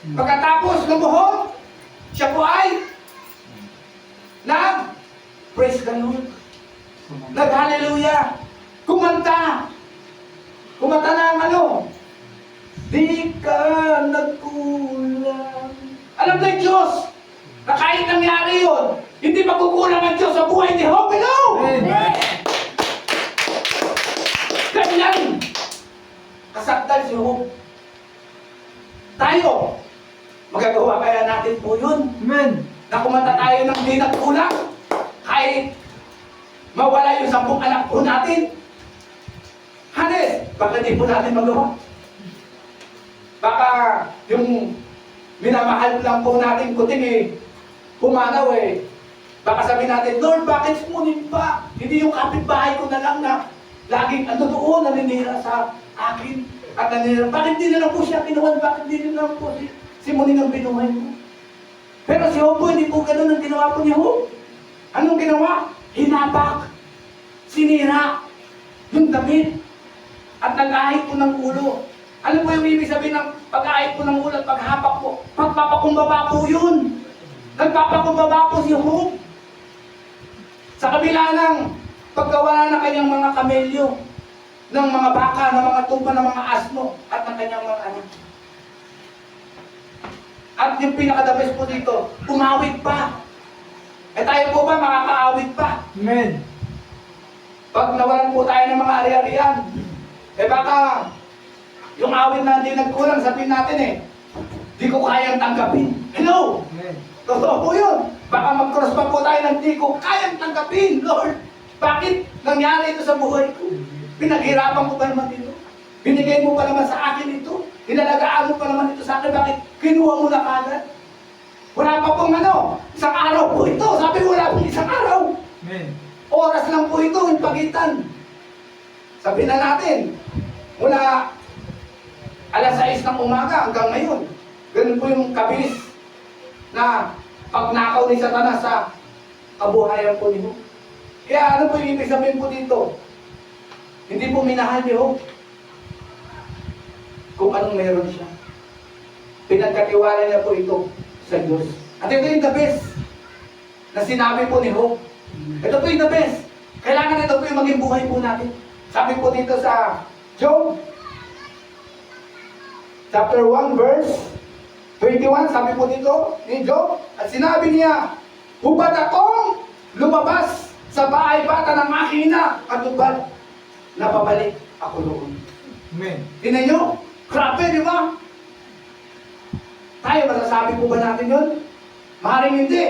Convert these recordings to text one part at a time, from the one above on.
Pagkatapos lumuhod, siya po ay nag praise the Lord. Nag hallelujah. Kumanta. Kumanta ng ano? Di ka nagkulang. Alam na yung Diyos na kahit nangyari yun, hindi magkukulang ang Diyos sa buhay ni Hope. Hello! Amen. Ganyan! Kasaktan si Hope. Tayo, magagawa kaya natin po yun Amen. na kumanta tayo ng di nagkulang kahit mawala yung sampung anak po natin. Hanes, baka di po natin magawa. Baka yung minamahal lang po natin kuting eh, pumanaw eh. Baka sabihin natin, Lord, bakit sumunin pa? Hindi yung kapitbahay ko na lang na laging ano doon, naninira sa akin. At naninira, bakit di na lang po siya kinuha? Bakit di na lang po si, si Muning ang binuhay mo? Pero si Hope po, hindi po ganun ang ginawa po ni Hope. Anong ginawa? Hinapak. Sinira. Yung damit. At nag-ahit po ng ulo. Ano po yung ibig sabihin ng pag-ahit po ng ulo at paghapak po? Pagpapakumbaba po yun. Nagpapakumbaba po si Hope. Sa kabila ng pagkawala ng kanyang mga kamelyo, ng mga baka, ng mga tupa, ng mga asno, at ng kanyang mga anak. At yung pinaka-the best po dito, umawit pa. Eh tayo po ba makakaawit pa? Amen. Pag nawalan po tayo ng mga ari-arian, eh baka yung awit na hindi nagkulang, sabihin natin eh, di ko kayang tanggapin. Hello! Amen. Totoo po yun. Baka mag-cross pa po tayo ng di ko kayang tanggapin, Lord. Bakit nangyari ito sa buhay ko? Pinaghirapan ko pa naman ito. Binigay mo pa naman sa akin ito. Inalagaan naman ito sa akin. Bakit kinuha mo na kagad? Wala pa pong ano, isang araw po ito. Sabi mo wala pong isang araw. Amen. Oras lang po ito, yung pagitan. Sabi na natin, mula alas 6 ng umaga hanggang ngayon, ganun po yung kabilis na pagnakaw ni Satanas sa kabuhayan po ni Job. Kaya ano po yung ibig sabihin po dito? Hindi po minahal ni Job kung anong meron siya. Pinagkatiwala niya po ito sa Diyos. At ito yung the best na sinabi po ni Job. Ito po yung the best. Kailangan ito po yung maging buhay po natin. Sabi po dito sa Job, chapter 1, verse 21, sabi po dito ni Job, at sinabi niya, Hubad akong lumabas sa bahay bata ng aking ina, at hubad na pabalik ako noon. Amen. Tingnan nyo, grabe, di ba? Tayo, masasabi po ba natin yun? Maring hindi.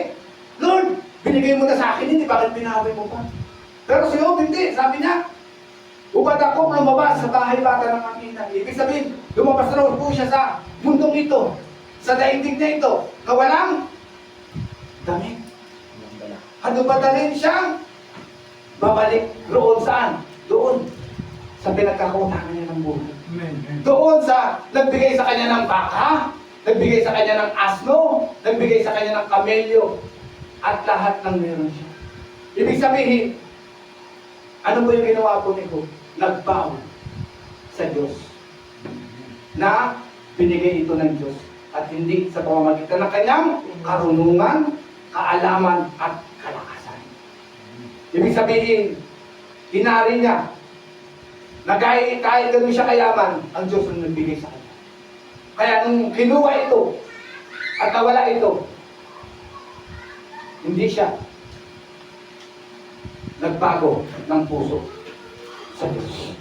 Lord, binigay mo na sa akin, hindi bakit pinawi mo pa? Pero si Job, hindi. Sabi niya, Upad ako lumabas sa bahay bata ng aking ina. Ibig sabihin, lumabas na po siya sa mundong ito, sa daigdig na ito, na walang damit. At rin siyang babalik roon saan? Doon sa pinagkakautangan niya ng buhay. Amen. Doon sa nagbigay sa kanya ng baka, nagbigay sa kanya ng asno, nagbigay sa kanya ng kamelyo, at lahat ng meron siya. Ibig sabihin, ano po yung ginawa po ni Job? Nagbaw sa Diyos. Na binigay ito ng Diyos at hindi sa pamamagitan ng kanyang karunungan, kaalaman, at kalakasan. Ibig sabihin, hinari niya na kahit, kahit ganun siya kayaman, ang Diyos ang nagbigay sa kanya. Kaya nung kinuha ito at nawala ito, hindi siya nagbago ng puso sa Diyos.